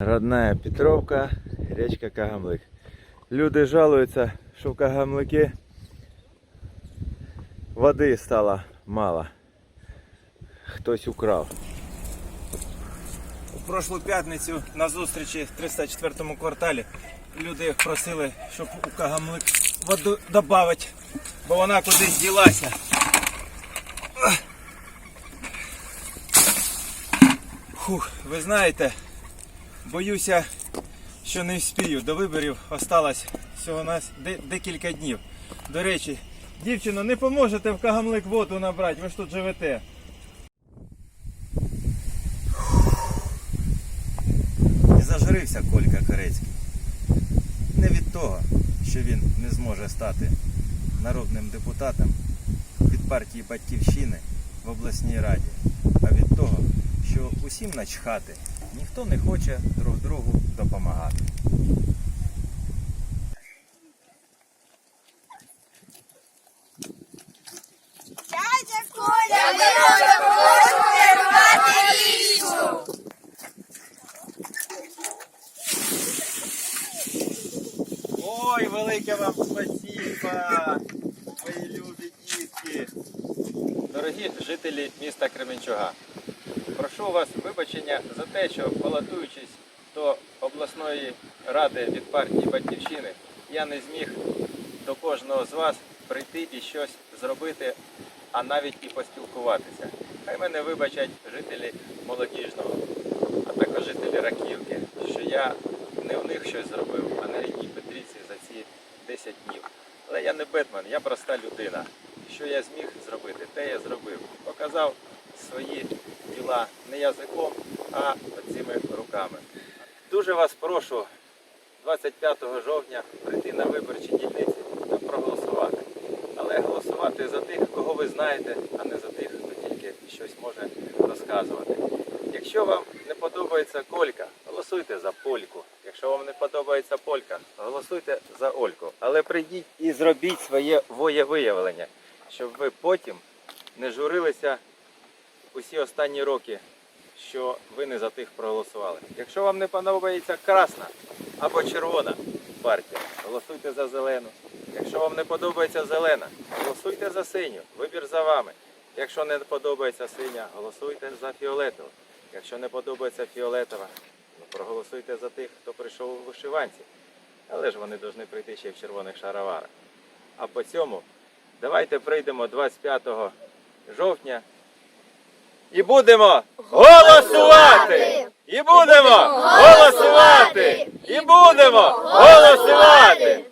Родная Петровка, речка Кагамлик. Люди жалуються, що в Кагамлики води стало мало. Хтось украв. У прошлу п'ятницю на зустрічі в 304 кварталі люди просили, щоб у Кагамлик воду додати, бо вона кудись ділася. Фух, ви знаєте, боюся, що не вспію. До виборів осталось всього нас декілька днів. До речі, дівчино, не поможете в Кагамлик воду набрати, ви ж тут живете. І зажрився Колька Корецький. Не від того, що він не зможе стати народним депутатом від партії Батьківщини в обласній раді, а від того, що усім начхати, ніхто не хоче друг другу допомагати. Ой, велике вам спасіба, мої любі дітки. Дорогі жителі міста Кременчуга, прошу вас вибачення за те, що балотуючись до обласної ради від партії Батьківщини, я не зміг до кожного з вас прийти і щось зробити, а навіть і поспілкуватися. Хай мене вибачать жителі молодіжного, а також жителі Раківки, що я не в них щось зробив, а на рідній Петрівці за ці 10 днів. Але я не Бетмен, я проста людина. Що я зміг зробити, те я зробив. Показав свої діла не язиком, а цими руками. Дуже вас прошу 25 жовтня прийти на виборчі дільниці та проголосувати. Але голосувати за тих, кого ви знаєте, а не за тих, хто тільки щось може розказувати. Якщо вам не подобається Колька, голосуйте за Польку. Якщо вам не подобається Полька, голосуйте за Ольку. Але прийдіть і зробіть своє воєвиявлення, щоб ви потім не журилися усі останні роки, що ви не за тих проголосували. Якщо вам не подобається красна або червона партія, голосуйте за зелену. Якщо вам не подобається зелена, голосуйте за синю. Вибір за вами. Якщо не подобається синя, голосуйте за фіолетову. Якщо не подобається фіолетова, ну, проголосуйте за тих, хто прийшов у вишиванці. Але ж вони повинні прийти ще в червоних шароварах. А по цьому давайте прийдемо 25 жовтня і будемо голосувати! І будемо голосувати! І будемо голосувати!